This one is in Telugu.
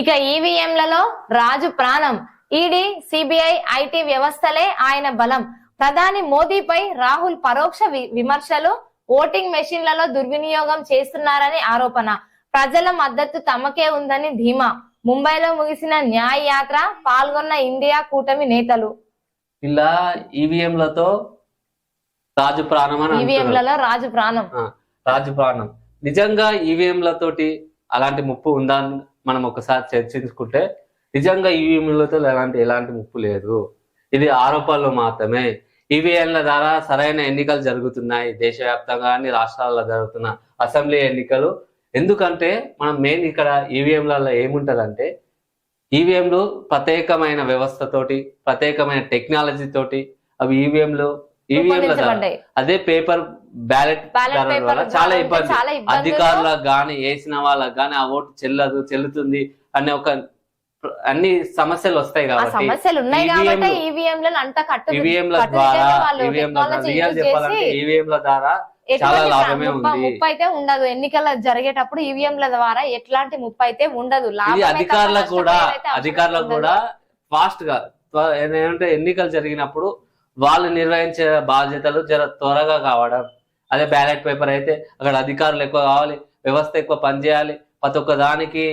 ఇక ఈవీఎంలలో రాజు ప్రాణం. ఈడీ సిబిఐ ఐటీ వ్యవస్థలే ఆయన బలం. ప్రధాని మోదీపై రాహుల్ పరోక్ష విమర్శలు ఓటింగ్ మెషిన్లలో దుర్వినియోగం చేస్తున్నారని ఆరోపణ. ప్రజల మద్దతు తమకే ఉందని ధీమా. ముంబైలో ముగిసిన న్యాయ యాత్ర పాల్గొన్న ఇండియా కూటమి నేతలు. ఇలా ఈవీఎంలతో రాజు ప్రాణం. ఈవీఎంలలో రాజు ప్రాణం. రాజు ప్రాణం. నిజంగా ఈవీఎంలతోటి అలాంటి ముప్పు ఉందా మనం ఒకసారి చర్చించుకుంటే నిజంగా ఈవీఎంలతో ఎలాంటి ఎలాంటి ముప్పు లేదు. ఇది ఆరోపణలు మాత్రమే. ఈవీఎంల ద్వారా సరైన ఎన్నికలు జరుగుతున్నాయి. దేశవ్యాప్తంగా అన్ని రాష్ట్రాల్లో జరుగుతున్న అసెంబ్లీ ఎన్నికలు. ఎందుకంటే మనం మెయిన్ ఇక్కడ ఈవీఎంలలో ఏముంటదంటే ఈవీఎంలు ప్రత్యేకమైన వ్యవస్థతోటి ప్రత్యేకమైన టెక్నాలజీ తోటి అవి ఈవీఎంలు అదే పేపర్ బ్యాలెట్ వల్ల చాలా ఇబ్బంది. అధికారులకు గాని వేసిన వాళ్ళకి గాని ఆ ఓటు చెల్లదు చెల్లుతుంది అనే ఒక అన్ని సమస్యలు వస్తాయి కాబట్టి సమస్యలు ఉన్నాయి EVM కాబట్టి ఈవీఎంల ఈవీఎంల కట్టుదిట్టంగా ద్వారా ఈవీఎంల రియల్ చెప్పాలంటే ఈవీఎంల ద్వారా చాలా ఎటువంటి లాభమే ముప్ప- ఉంది. ముప్పు అయితే ఉండదు. ఎన్నికల జరిగేటప్పుడు ఈవీఎంల ద్వారా ఎట్లాంటి ముప్పు అయితే ఉండదు అధికారులకు కూడా అధికారులకు. కూడా ఫాస్ట్గా ఏంటంటే ఎన్నికలు జరిగినప్పుడు వాళ్ళు నిర్వహించే బాధ్యతలు జర త్వరగా కావడం. అదే బ్యాలెట్ పేపర్ అయితే అక్కడ అధికారులు ఎక్కువ కావాలి వ్యవస్థ ఎక్కువ పనిచేయాలి ప్రతి ఒక్క దానికి